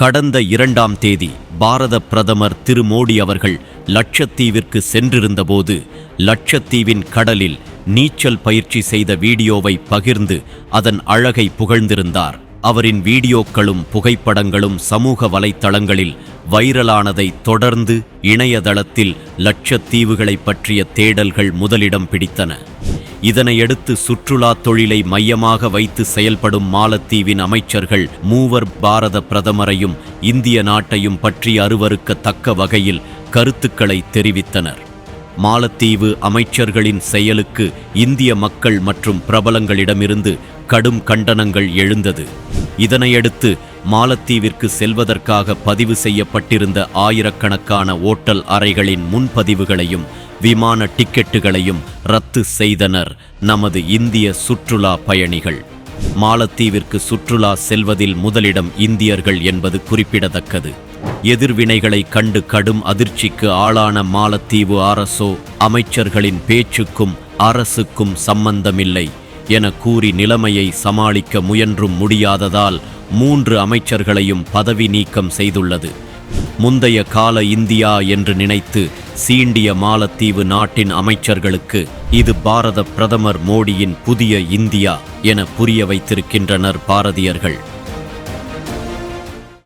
கடந்த இரண்டாம் தேதி பாரத பிரதமர் திரு மோடி அவர்கள் லட்சத்தீவிற்கு சென்றிருந்தபோது லட்சத்தீவின் கடலில் நீச்சல் பயிற்சி செய்த வீடியோவை பகிர்ந்து அதன் அழகை புகழ்ந்திருந்தார். அவரின் வீடியோக்களும் புகைப்படங்களும் சமூக வலைத்தளங்களில் வைரலானதை தொடர்ந்து இணையதளத்தில் லட்சத்தீவுகளை பற்றிய தேடல்கள் முதலிடம் பிடித்தன. இதனையடுத்து சுற்றுலா தொழிலை மையமாக வைத்து செயல்படும் மாலத்தீவின் அமைச்சர்கள் மூவர் பாரத பிரதமரையும் இந்திய நாட்டையும் பற்றி அருவருக்கத்தக்க வகையில் கருத்துக்களை தெரிவித்தனர். மாலத்தீவு அமைச்சர்களின் செயலுக்கு இந்திய மக்கள் மற்றும் பிரபலங்களிடமிருந்து கடும் கண்டனங்கள் எழுந்தது. இதனையடுத்து மாலத்தீவிற்கு செல்வதற்காக பதிவு செய்யப்பட்டிருந்த ஆயிரக்கணக்கான ஓட்டல் அறைகளின் முன்பதிவுகளையும் விமான டிக்கெட்டுகளையும் ரத்து செய்தனர் நமது இந்திய சுற்றுலா பயணிகள். மாலத்தீவிற்கு சுற்றுலா செல்வதில் முதலிடம் இந்தியர்கள் என்பது குறிப்பிடத்தக்கது. எதிர்வினைகளை கண்டு கடும் அதிர்ச்சிக்கு ஆளான மாலத்தீவு அரசோ அமைச்சர்களின் பேச்சுக்கும் அரசுக்கும் சம்பந்தமில்லை என கூறி நிலைமையை சமாளிக்க முயன்றும் முடியாததால் மூன்று அமைச்சர்களையும் பதவி நீக்கம் செய்துள்ளது. முந்தைய கால இந்தியா என்று நினைத்து சீண்டிய மாலத்தீவு நாட்டின் அமைச்சர்களுக்கு இது பாரத பிரதமர் மோடியின் புதிய இந்தியா என புரிய வைத்திருக்கின்றனர் பாரதியர்கள்.